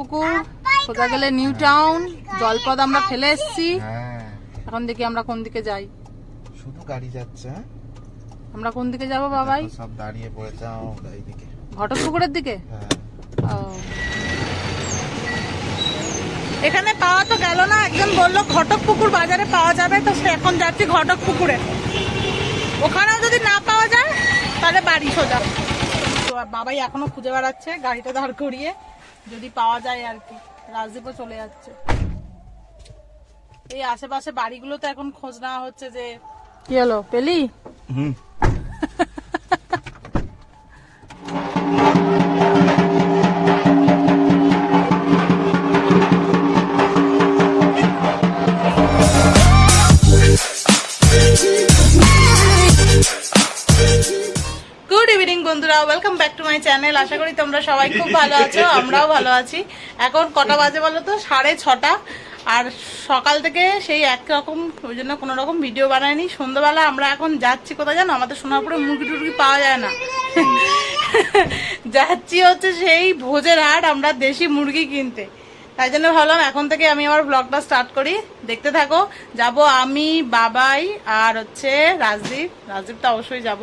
পুকুর সোজা গেলে নিউ টাউন জলপদ আমরা ফেলে এসেছি। হ্যাঁ। এখন দেখি আমরা কোন দিকে যাই। শুধু গাড়ি যাচ্ছে হ্যাঁ? আমরা কোন দিকে যাব বাবাই? সব দাঁড়িয়ে আমরা এইদিকে। ঘটক পুকুরের দিকে? হ্যাঁ। এখানে পাওয়া তো গেল না একজন বলল ঘটক পুকুর বাজারে পাওয়া যাবে তো সে এখন যাচ্ছি ঘটক পুকুরে ওখানেও যদি না পাওয়া যায় তাহলে বাড়ি সোজা। তো বাবাই এখনও খুঁজে বেড়াচ্ছে গাড়িটা দাঁড় করিয়ে। যদি পাওয়া যায় আর কি। রাজদীপও চলে যাচ্ছে। এই আশেপাশে বাড়িগুলো তো এখন খোঁজ নেওয়া হচ্ছে যে কি হলো? পেলি? হুম। সবাই খুব ভালো আছো, আমরাও ভালো আছি। এখন কটা বাজে বলো তো? সাড়ে ছটা। আর সকাল থেকে সেই একরকম ওই জন্য কোনো রকম ভিডিও বানায়নি সন্ধ্যাবেলা আমরা এখন যাচ্ছি কোথায় জানো? আমাদের সোনারপুরে মুরগি টুরগি পাওয়া যায় না। যাচ্ছি হচ্ছে সেই ভোজের হাট, আমরা দেশি মুরগি কিনতে। তাই জন্য ভাবলাম এখন থেকে আমি আমার ব্লগটা স্টার্ট করি। দেখতে থাকো। যাব আমি, বাবাই আর হচ্ছে রাজদীপ। রাজদীপ তো অবশ্যই যাব।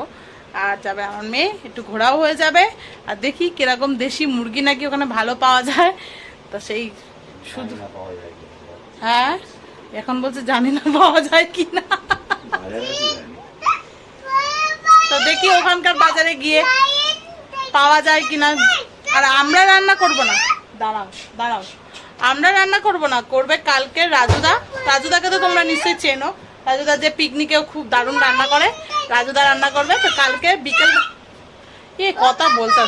আর যাবে আমার মেয়ে একটু ঘোরাও হয়ে যাবে। আর দেখি কীরকম দেশি মুরগি নাকি ওখানে ভালো পাওয়া যায়। তো সেই শুধু হ্যাঁ? এখন বলছে জানি না পাওয়া যায় কি না। তো দেখি ওখানকার বাজারে গিয়ে পাওয়া যায় কিনা আর আমরা রান্না করব না। দাঁড়াও দাঁড়াও। আমরা রান্না করব না করবে কালকে রাজুদা। রাজুদাকে তো তোমরা নিশ্চয়ই চেনো। রাজুদা যে পিকনিকেও খুব দারুণ রান্না করে রাজুদা রান্না করবে তো কালকে বিকেল এ কথা বলতে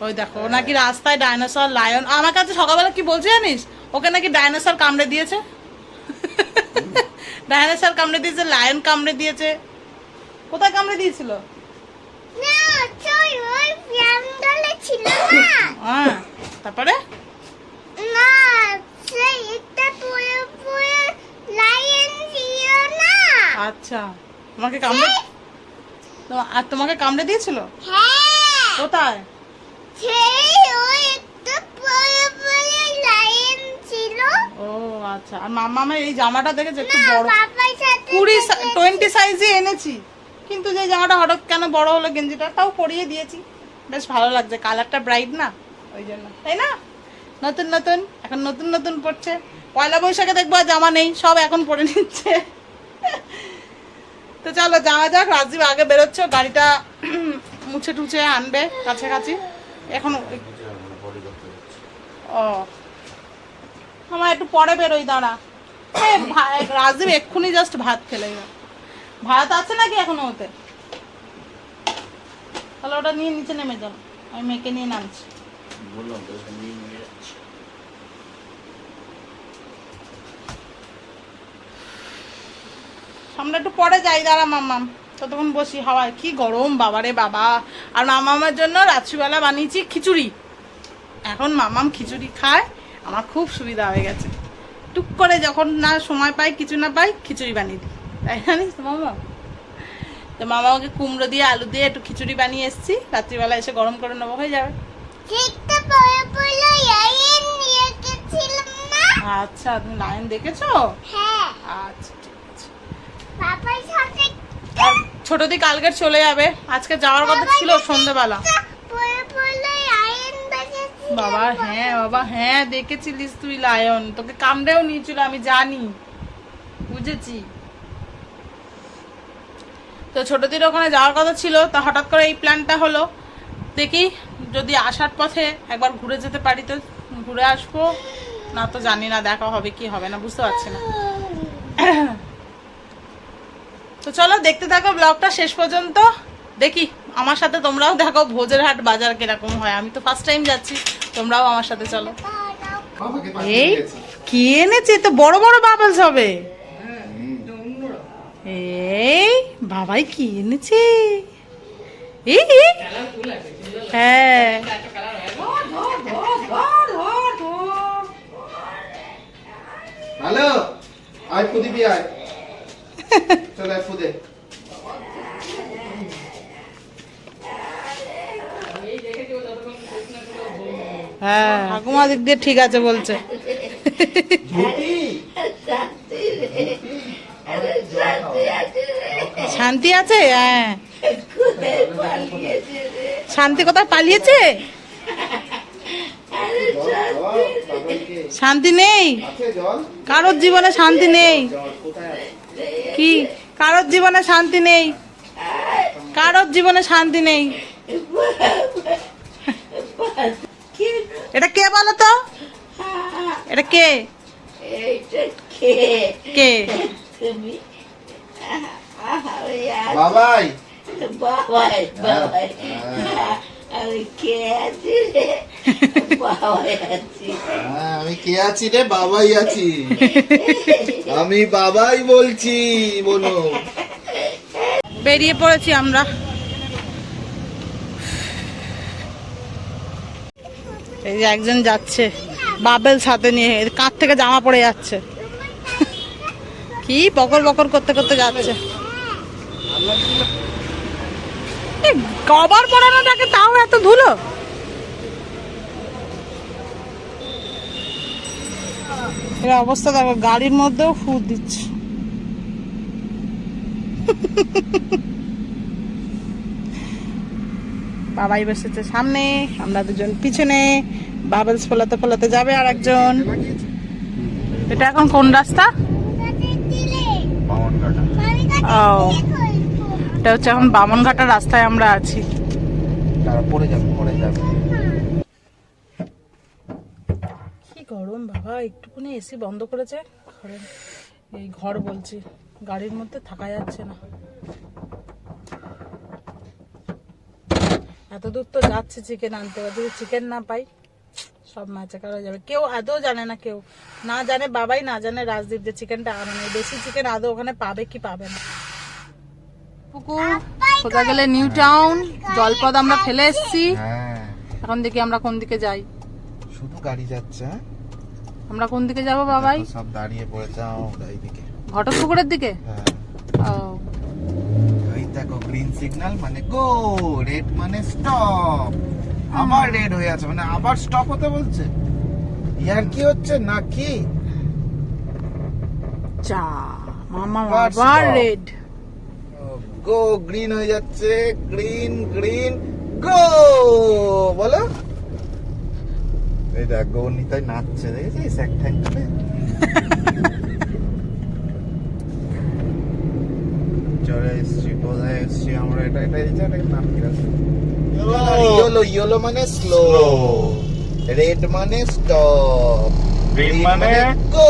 ওই দেখো ও নাকি রাস্তায় ডাইনোসর লায়ন আমার কাছে সকালবেলা কি বলছে জানিস? ওকে নাকি ডাইনোসর কামড়ে দিয়েছে। ডাইনোসর কামড়ে দিয়েছে লায়ন কামড়ে দিয়েছে। কোথায় কামড়ে দিয়েছিল? হ্যাঁ তারপরে? আচ্ছা। তোমাকে কামড়ে তো- আর তোমাকে কামড়ে দিয়েছিল? কোথায়? ও আচ্ছা। আর মামা আমার এই জামাটা দেখেছে? একটু বড় কুড়ি টোয়েন্টি সাইজে এনেছি। কিন্তু যে জামাটা হঠাৎ কেন বড় হলো গেঞ্জিটা তাও পরিয়ে দিয়েছি। বেশ ভালো লাগছে। কালারটা ব্রাইট না? ওই জন্য। তাই না? নতুন নতুন। এখন নতুন নতুন পড়ছে পয়লা বৈশাখে দেখব জামা নেই। সব এখন পরে নিচ্ছে। তো চলো, যাওয়া যাক রাজীব আগে বেরোচ্ছ, গাড়িটা মুছে টুছে আনবে কাছাকাছি। এখন ও আমার একটু পরে বেরোই, দাঁড়া। রাজদীপ এক্ষুনি জাস্ট ভাত খেলে ভাত আছে নাকি এখনও ওতে? তাহলে ওটা নিয়ে নিচে নেমে যাও। আমি মেয়েকে নিয়ে নামছি। আমরা একটু পরে যাই দাঁড়া মাম্মাম। ততক্ষণ বসি হাওয়ায়। কি গরম বাবারে বাবা। আর মামামের জন্য রাত্রিবেলা বানিয়েছি খিচুড়ি। এখন মামাম খিচুড়ি খায়। আমার খুব সুবিধা হয়ে গেছে। টুক করে যখন না সময় পাই কিছু না পাই খিচুড়ি বানিয়ে দিই। তাই জানিস মামা তো মামা আমাকে কুমড়ো দিয়ে আলু দিয়ে একটু খিচুড়ি বানিয়ে এসেছি। রাত্রিবেলা এসে গরম করে নেব হয়ে যাবে। আচ্ছা তুমি লাইন দেখেছ? আচ্ছা। আছে আর ছোট দি কালকে চলে যাবে। আজকে যাওয়ার কথা ছিল সন্ধেবেলা। বাবা হ্যাঁ বাবা হ্যাঁ দেখেছিলিস তুই লায়ন। তোকে কামড়েও নিয়েছিল আমি জানি। বুঝেছি। তো ছোটদের ওখানে যাওয়ার কথা ছিল তা হঠাৎ করে এই প্ল্যানটা হলো। দেখি যদি আসার পথে একবার ঘুরে যেতে পারি তো ঘুরে আসব। না তো জানি না দেখা হবে কি হবে না বুঝতে পারছি না। তো চলো দেখতে থাকো ব্লগটা শেষ পর্যন্ত। দেখি, আমার সাথে তোমরাও দেখো ভোজের হাট বাজার কীরকম হয়। আমি তো ফার্স্ট টাইম যাচ্ছি, তোমরাও আমার সাথে চলো। এই, কি এনেছে? তো বড় বড় বাবলস হবে। এই, বাবাই, কি এনেছে। হ্যাঁ। হ্যালো, আয় প্রদীপি, আয়। হ্যাঁ ঠাকুমা দিক দিয়ে ঠিক আছে বলছে। শান্তি আছে? হ্যাঁ। শান্তি কোথায় পালিয়েছে? শান্তি নেই। কারোর জীবনে শান্তি নেই। কি? কারোর জীবনে শান্তি নেই। কারোর জীবনে শান্তি নেই। এটা কে বলো তো? এটা কে? কে? কে বাবাই বাবাই। বাবাই আমি কে আছি রে? বাবাই আছি। হ্যাঁ, আমি কে আছি রে? বাবাই আছি। আমি বাবাই বলছি বলো বেরিয়ে পড়েছি আমরা। এই যে একজন যাচ্ছে বাবেল সাথে নিয়ে কাঁধ থেকে জামা পড়ে যাচ্ছে। কি বকর বকর করতে করতে যাচ্ছে। এই কভার পরানোটাকে তাও এত ধুলো? এর অবস্থা দেখো গাড়ির মধ্যেও ফুট দিচ্ছে। বাবাই বসেছে সামনে আমরা দুজন পিছনে বাবলস ফোলাতে ফোলাতে যাবে আর একজন এটা এখন কোন রাস্তা? ও। এটা হচ্ছে এখন বামনঘাটার রাস্তায় আমরা আছি। পড়ে যাবে পড়ে যাবে। কি গরম বাবা একটুখানি এসি বন্ধ করেছে। ঘরে এই ঘর বলছি গাড়ির মধ্যে থাকা যাচ্ছে না। এত দূর তো যাচ্ছে চিকেন আনতে এবার যদি চিকেন না পাই সব মাছে কারা যাবে। কেউ আদৌ জানে না কেউ। না জানে বাবাই না জানে রাজদীপ যে চিকেনটা আনে না দেশি চিকেন আদৌ ওখানে পাবে কি পাবে না। পুকুর কোথা গেলে নিউ টাউন জলপদ আমরা ফেলে এসেছি। হ্যাঁ। এখন দেখি আমরা কোন দিকে যাই? শুধু গাড়ি যাচ্ছে হ্যাঁ? আমরা কোন দিকে যাব বাবাই? সব দাঁড়িয়ে পড়েছে আমরা এইদিকে। ঘটক পুকুরের দিকে? হ্যাঁ। ওই দেখো গ্রিন সিগন্যাল মানে গো রেড মানে স্টপ আবার রেড হয়ে আছে মানে আবার স্টপ হতে বলছে। ইয়ার কি হচ্ছে না কি? চা মামা আবার রেড গো গ্রিন হয়ে যাচ্ছে। গ্রিন গ্রিন গো বলো। এই দেখ গো নিতাই নাচছে দেখেছিস? এক ঠ্যাং চলে এসছি কোথায় এসছি আমরা? এটা এটা এই জায়গাটার নাম কি আছে? ইয়েলো ইয়েলো মানে স্লো রেড মানে স্টপ Green মানে গো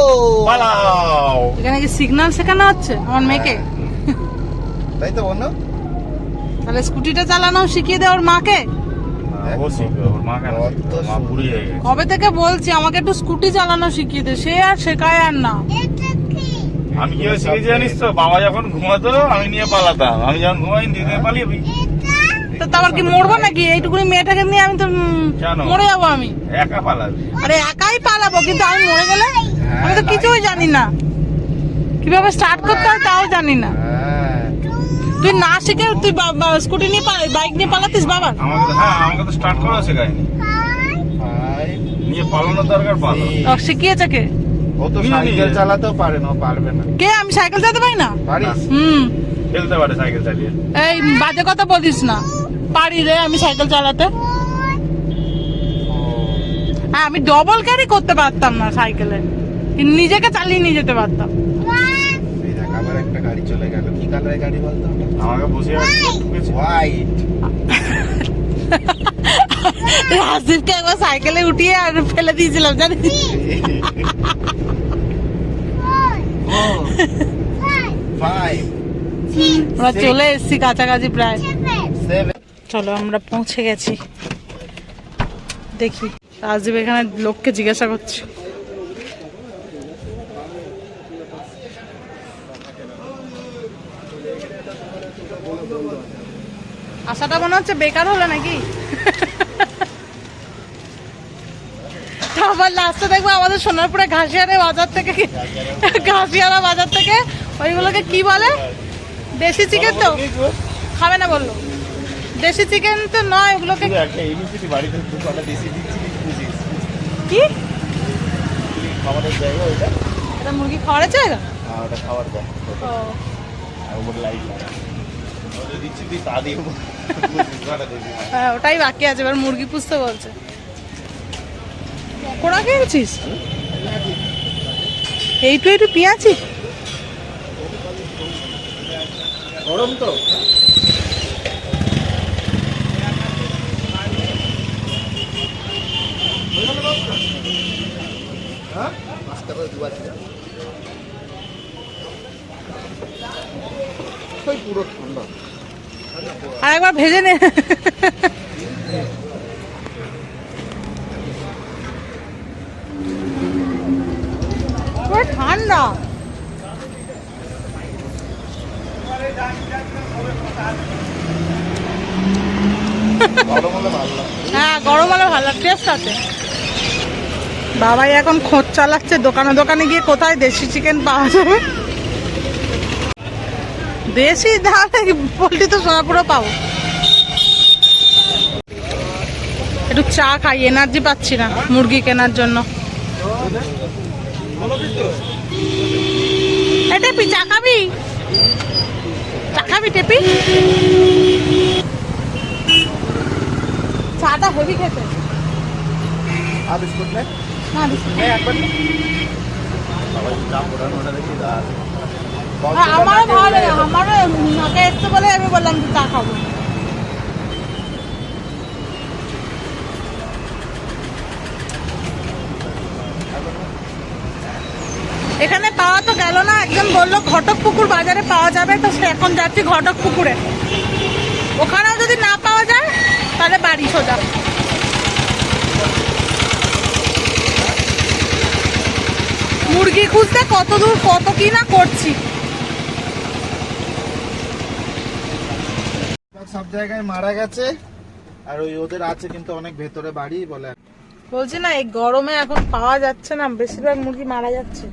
পালাও। এখানে কি সিগন্যাল শেখানো হচ্ছে আমার মেয়েকে? তাই তো বলো তাহলে স্কুটিটা চালানো শিখিয়ে দে ওর মাকে। হয়ে কবে থেকে বলছি আমাকে একটু স্কুটি চালানো শিখিয়ে দে সে আর শেখায় আর না। আমি কি শিখেছি জানিস তো? বাবা যখন ঘুমাতো আমি নিয়ে পালাতাম। আমি যখন ঘুমাই দিদি পালিয়ে তো তারপর কি মরবো নাকি? এইটুকুনি মেয়েটাকে নিয়ে আমি তো মরে যাব আমি। একা পালাবি। আরে একাই পালাবো কিন্তু আমি মরে গেলে? আমি তো কিছুই জানি না। কীভাবে স্টার্ট করতে হয় তাও জানি না। হ্যাঁ তুই না শিখে তুই স্কুটি নিয়ে বাইক নিয়ে পালাতিস বাবা? আমাকে হ্যাঁ আমাকে তো স্টার্ট করা শেখায়নি নিয়ে। পালানোর দরকার পালো। শিখিয়েছে কে? ও তো সাইকেল চালাতেও পারে না পারবে না। কে আমি সাইকেল চালাতে পারি না? পারিস? হুম। খেলতে পারে সাইকেল চালিয়ে। এই বাজে কথা বলিস না। পারি রে আমি সাইকেল চালাতে। হ্যাঁ আমি ডবল ক্যারি করতে পারতাম না সাইকেলে। নিজেকে চালিয়ে নিয়ে যেতে পারতাম এই দেখ আবার একটা গাড়ি চলে গেল। কি কালারের গাড়ি বলতো আমাকে বসে হোয়াইট হাসিফকে একবার সাইকেলে উঠিয়ে আর ফেলে দিয়েছিলাম জানিস? আমরা চলে এসেছি কাছাকাছি প্রায়। চলো আমরা পৌঁছে গেছি। দেখি রাজদীপ এখানে লোককে জিজ্ঞাসা করছে। আশাটা মনে হচ্ছে বেকার হলো নাকি? আবার লাস্টে দেখব আমাদের সোনারপুরে ঘাসিয়ারে বাজার থেকে ঘাসিয়ারা বাজার থেকে ওইগুলোকে কি বলে? দেশি চিকেন তো? খাবে না বলল। দেশি চিকেন তো নয় ওগুলোকে কি? জায়গা এটা মুরগি খাওয়ার জায়গা? হ্যাঁ ওটা হ্যাঁ ওটাই বাকি আছে, এবার মুরগি পুষতে বলছে। পকোড়া খেয়েছিস? এইটু পেঁয়াজি? গরম তো। হ্যাঁ? পুরো ঠান্ডা। আর একবার ভেজে নে। ঠান্ডা। হ্যাঁ গরম হলে ভালো টেস্ট আছে। বাবাই এখন খোঁজ চালাচ্ছে, দোকানে দোকানে গিয়ে কোথায় দেশি চিকেন পাওয়া যাবে? দেশি তাহলে পোলট্রি তো সোনাপুরও পাবো। একটু চা খাই এনার্জি পাচ্ছি না মুরগি কেনার জন্য। টেপি চা খাবি? চা খাবি টেপি? চাটা হেভি খেতে। আর বিস্কুট নেই না বিস্কুট। নেই একবার আমারও ভালো লাগে, আমারও নাকে এসছে বলে আমি বললাম যে চা খাব। এখানে পাওয়া তো গেল না, একজন বলল ঘটক পুকুর বাজারে পাওয়া যাবে, তো সে এখন যাচ্ছি ঘটক পুকুরে। ওখানেও যদি না পাওয়া যায়, তাহলে বাড়ি সোজা। মুরগি খুঁজতে কত দূর, কত কি না করছি। সব জায়গায় মারা গেছে। আর ওই ওদের আছে কিন্তু অনেক ভেতরে বাড়ি বলে। বলছি না এই গরমে এখন পাওয়া যাচ্ছে না বেশিরভাগ মুরগি মারা যাচ্ছে।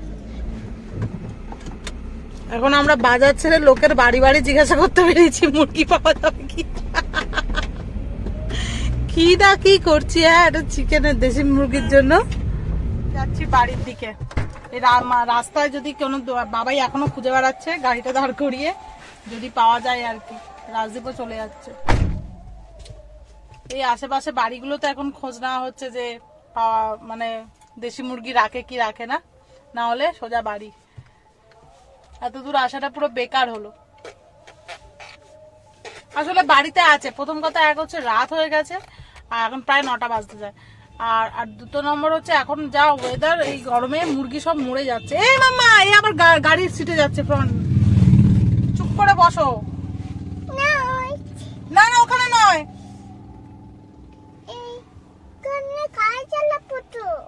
এখন আমরা বাজার ছেড়ে লোকের বাড়ি বাড়ি জিজ্ঞাসা করতে পেরেছি মুরগি পাওয়া যাবে কি? কি না কি করছি হ্যাঁ এটা চিকেনের দেশি মুরগির জন্য। যাচ্ছি বাড়ির দিকে। এই রা- রাস্তায় যদি কোনো দো- বাবাই এখনও খুঁজে বেড়াচ্ছে গাড়িটা দাঁড় করিয়ে যদি পাওয়া যায় আর কি। রাজদীপও চলে যাচ্ছে। এই আশেপাশে বাড়িগুলোতে এখন খোঁজ নেওয়া হচ্ছে যে পাওয়া মানে দেশি মুরগি রাখে কি রাখে না। না হলে সোজা বাড়ি। এত দূর আসাটা পুরো বেকার হলো। আসলে বাড়িতে আছে। প্রথম কথা এক হচ্ছে রাত হয়ে গেছে, আর এখন প্রায় নটা বাজতে যায়। আর আর দুটো নম্বর হচ্ছে এখন যা ওয়েদার এই গরমে মুরগি সব মরে যাচ্ছে। এই মাম্মা, এই আবার গাড়ির সিটে যাচ্ছে ফ্রন্ট চুপ করে বসো। না না ওখানে নয়।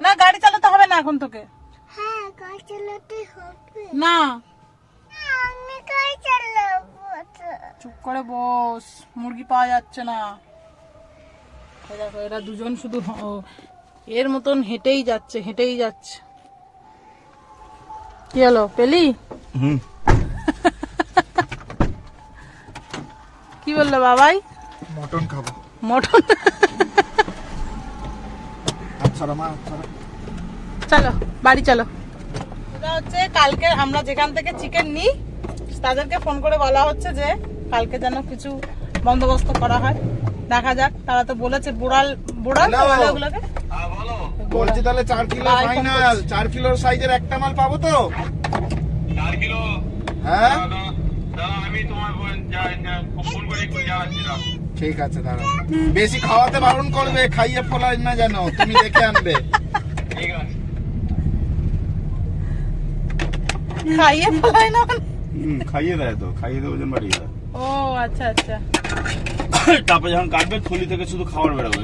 না গাড়ি চালাতে হবে না এখন তোকে। হ্যাঁ গাড়ি চালাতে হবে। না। আমি গাড়ি চালাবো চুপ করে বস মুরগি পাওয়া যাচ্ছে না। দেখো এরা দুজন শুধু এর মতন হেঁটেই যাচ্ছে হেঁটেই যাচ্ছে। কি হলো পেলি? হুম। বলল বাবাই। মটন খাব। মটন? আচ্ছা আচ্ছা চলো। বাড়ি চলো। এটা হচ্ছে কালকে আমরা যেখান থেকে চিকেন নিই তাদেরকে ফোন করে বলা হচ্ছে যে কালকে যেন কিছু বন্দোবস্ত করা হয়। দেখা যাক তারা তো বলেছে বুড়াল বুড়াল ওগুলোকে। বলছি তাহলে চার কিলো ফাইনাল চার কিলোর সাইজের একটা মাল পাবো তো? চার কিলো। হ্যাঁ? আমি তোমার ফোন করে একটু জানাচ্ছিলাম ঠিক আছে দাঁড়া বেশি খাওয়াতে বারণ করবে খাইয়ে ফলাই না যেন তুমি দেখে আনবে। ঠিক আছে। খাইয়ে ফেলাই না মানে? খাইয়ে দেয় তো খাইয়ে দেয় ওজন বাড়িয়ে দেয়। ও আচ্ছা আচ্ছা। তারপরে যখন কাটবে থলি থেকে শুধু খাবার বেরোবে।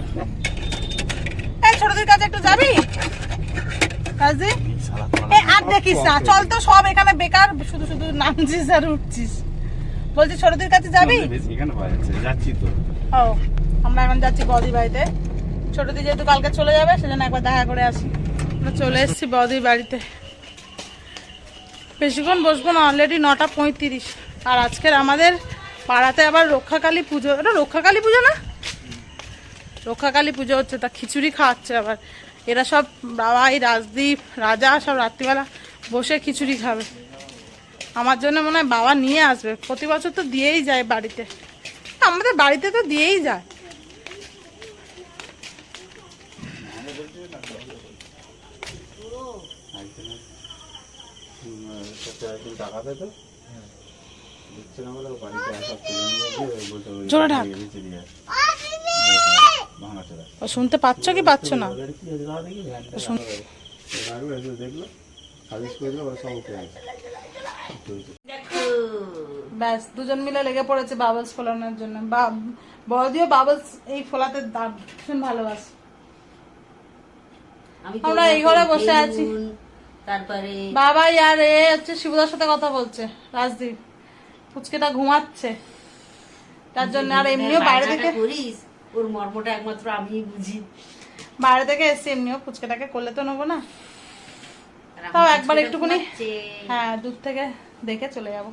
এই ছোটদের কাছে একটু যাবি? কাজে? এ আর দেখিস না চল তো সব এখানে বেকার শুধু শুধু নামছিস আর উঠছিস। বলছি ছোটদের কাছে যাবি? যাচ্ছে যাচ্ছি তো। ও আমরা এখন যাচ্ছি বদি বাড়িতে। ছোটদি যেহেতু কালকে চলে যাবে সেজন্য একবার দেখা করে আসি। আমরা চলে এসেছি বদির বাড়িতে। বেশিক্ষণ বসবো না অলরেডি নটা পঁয়ত্রিশ। আর আজকের আমাদের পাড়াতে আবার রক্ষাকালী পুজো এটা রক্ষাকালী পুজো না? রক্ষাকালী পুজো হচ্ছে তা খিচুড়ি খাওয়াচ্ছে আবার। এরা সব বাবাই রাজদীপ রাজা সব রাত্রিবেলা বসে খিচুড়ি খাবে। আমার জন্য মনে হয় বাবা নিয়ে আসবে। প্রতি বছর তো দিয়েই যায় বাড়িতে। আমাদের বাড়িতে তো দিয়েই যায়। জোরে ডাক ও শুনতে পাচ্ছ কি পাচ্ছ না? ব্যাস দুজন মিলে লেগে পড়েছে বাবলস ফোলানোর জন্য। বড়দিও বাবলস এই ফোলাতে ভীষণ ভালোবাসে। আমরা এই ঘরে বসে আছি। তারপরে বাবা আর এ হচ্ছে শিবদার সাথে কথা বলছে রাজদীপ। ফুচকেটা ঘুমাচ্ছে। তার জন্য আর এমনিও বাইরে থেকে ওর মর্মটা একমাত্র আমি বুঝি। বাইরে থেকে এসে এমনিও ফুচকাটাকে করলে তো নেব না। তাও একবার একটুখানি হ্যাঁ দূর থেকে দেখে চলে যাব।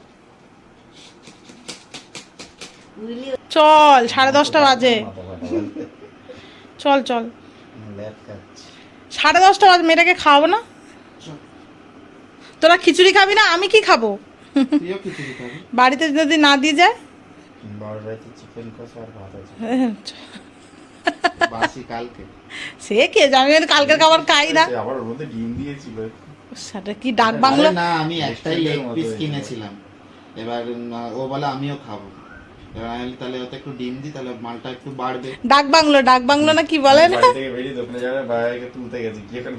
চল সাড়ে দশটা বাজে। চল চল। সাড়ে দশটা বাজে মেয়েটাকে খাওয়াবো না? তোরা খিচুড়ি খাবি না আমি কি খাব? তুইও খিচুড়ি খাবি। বাড়িতে যদি না দিয়ে যায়? চিকেন কষা ভাত আছে। বাসি কালকে। সে কে জানি আমি কালকের খাবার খাই না। আবার ওর মধ্যে ডিম দিয়েছিল সেটা কি ডাক বাংলো? না আমি একটাই লেগ পিস কিনেছিলাম। এবার ও বলে আমিও খাব। এবার আমি তাহলে ওতে একটু ডিম দিই তাহলে মালটা একটু বাড়বে। ডাক বাংলো ডাক বাংলো না কি বলে না? বাড়ি থেকে বেরিয়ে দোকানে যাবে বাইরে তুলতে গেছি। এখানে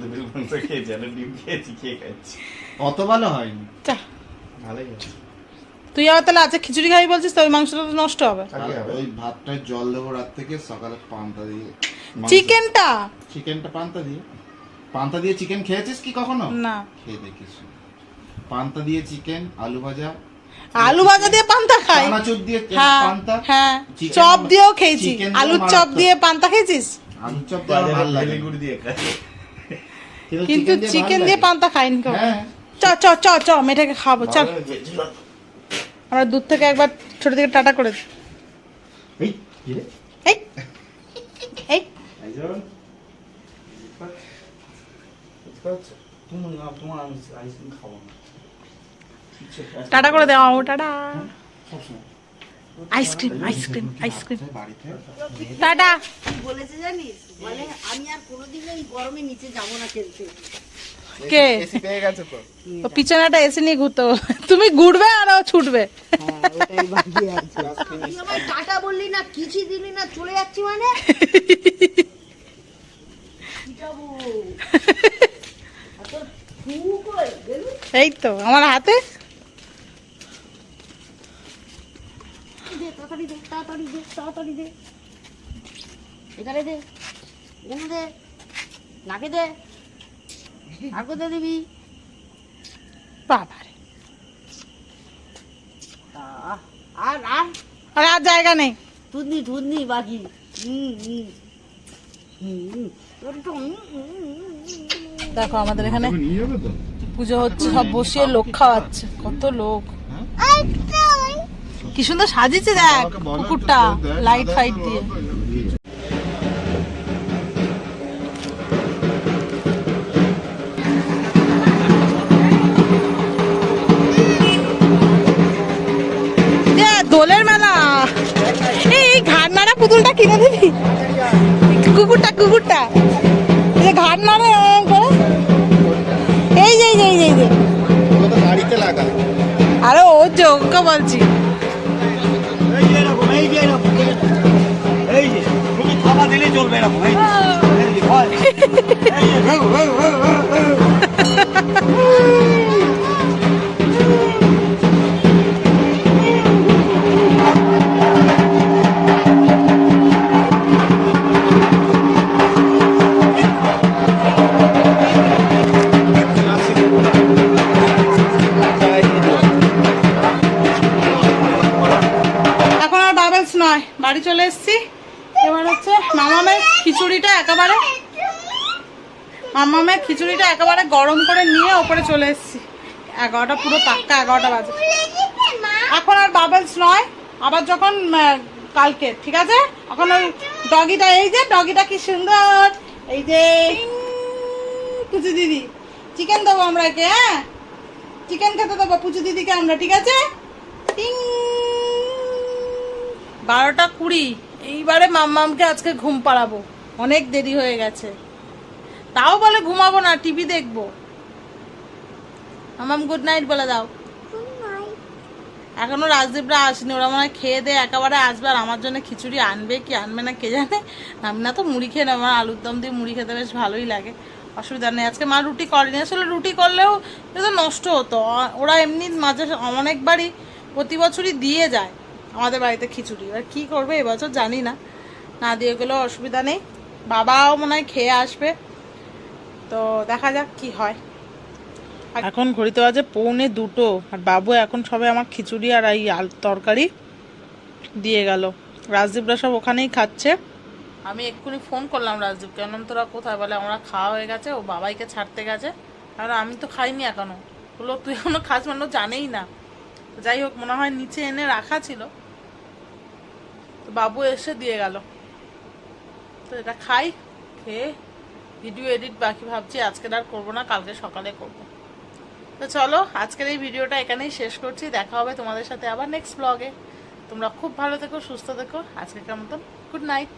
খেয়েছি ডিম খেয়েছি খেয়ে খাচ্ছি। অত ভালো হয়নি। ভালোই হয়েছে। তুই আবার তাহলে আজকে খিচুড়ি খাই বলছিস তো ওই মাংসটা তো নষ্ট হবে। ওই ভাতটায় জল দেবো রাত থেকে সকালে পান্তা দিয়ে চিকেনটা? চিকেনটা পান্তা দিয়ে। পান্তা দিয়ে চিকেন খেয়েছিস কি কখনো? না। খেয়ে দেখিস। পান্তা দিয়ে চিকেন আলু ভাজা। আলু ভাজা দিয়ে পান্তা খাই। চানাচুর দিয়ে হ্যাঁ পান্তা। হ্যাঁ। চপ দিয়েও খেয়েছি। আলুর চপ দিয়ে পান্তা খেয়েছিস? আলুর চপ দিয়ে আমার ভালো লাগে। ভেলিগুড়ি দিয়ে খাই। কিন্তু চিকেন দিয়ে পান্তা খাইনি হ্যাঁ। চ চ চ চ মেয়েটাকে খাব চল। আমরা দূর থেকে একবার ছোট থেকে টাটা করে। টাটা করে দেওয়া ও tata. Ice cream ice cream ice cream. Tata. বলেছে জানিস? বলে আমি আর কোনোদিন এই গরমে নিচে যাব না খেলতে। কে? এসি পেয়ে গেছে তো। ও পিছনেটা এসে নিয়ে ঘুরতে। তুমি ঘুরবে আর ও ছুটবে। আমার টাটা বললি না কিছুই দিলি না চলে যাচ্ছি মানে? এই তো আমার হাতে? তাড়াতাড়ি দে তাড়াতাড়ি দে তাড়াতাড়ি দে। এখানে দে এখানে দে। নাকে দে। আর কোথায় দিবি। বাবারে। আর আর? আর আর জায়গা নেই। থুতনি থুতনি বাকি। দেখো আমাদের এখানে পুজো হচ্ছে সব বসিয়ে লোক খাওয়াচ্ছে। কত লোক। কি সুন্দর সাজিয়েছে দেখ কুকুরটা লাইট ফাইট দিয়ে। কিনে দিবি কুকুরটা কুকুরটা যে এরম করে। এই যে এই যে এই যে, আরে ও যোগ্য বলছি এই খিচুড়িটা একেবারে গরম করে নিয়ে ওপরে চলে এসেছি। এগারোটা পুরো পাক্কা, এগারোটা বাজে। এখন আর বাবেলস নয়, আবার যখন কালকে, ঠিক আছে? এখন ওই ডগিটা, এই যে ডগিটা কি সুন্দর। এই যে, পুচু দিদি। চিকেন দেবো আমরা একে হ্যাঁ? চিকেন খেতে দেবো পুচু দিদিকে আমরা, ঠিক আছে? বারোটা কুড়ি, এইবারে মাম্মামকে আজকে ঘুম পাড়াবো। অনেক দেরি হয়ে গেছে। তাও বলে ঘুমাবো না টিভি দেখব। মাম্মাম গুড নাইট বলে দাও। এখনও রাজদীপরা আসেনি ওরা মনে হয় খেয়ে দিয়ে একেবারে আসবে আর আমার জন্য খিচুড়ি আনবে কি আনবে না কে জানে? আমি না তো মুড়ি খেয়ে নেব আমার আলুর দম দিয়ে মুড়ি খেতে বেশ ভালোই লাগে। অসুবিধা নেই আজকে মা রুটি করেনি আসলে রুটি করলেও এটা নষ্ট হতো। ওরা এমনি মাঝে অনেকবারই প্রতি বছরই দিয়ে যায় আমাদের বাড়িতে খিচুড়ি এবার কী করবে এবছর জানি না। না দিয়ে গেলেও অসুবিধা নেই বাবাও মনে হয় খেয়ে আসবে। তো দেখা যাক কি হয়। এখন ঘড়িতে বাজে পৌনে দুটো আর বাবু এখন সবে আমার খিচুড়ি আর এই আল তরকারি দিয়ে গেল। রাজদীপরা সব ওখানেই খাচ্ছে। আমি এক্ষুনি ফোন করলাম রাজদীপ কেন তোরা কোথায়? বলে আমরা খাওয়া হয়ে গেছে ও বাবাইকে ছাড়তে গেছে। আর আমি তো খাইনি এখনও। বলল তুই এখনও খাস? মানে জানেই না। যাই হোক মনে হয় নিচে এনে রাখা ছিল। তো বাবু এসে দিয়ে গেল। তো এটা খাই খেয়ে ভিডিও এডিট বাকি ভাবছি আজকে আর করব না, কালকে সকালে করব। তো চলো, আজকের এই ভিডিওটা এখানেই শেষ করছি, দেখা হবে তোমাদের সাথে আবার নেক্সট ব্লগে তোমরা খুব ভালো থেকো, সুস্থ থেকো, আজকের মতন গুড নাইট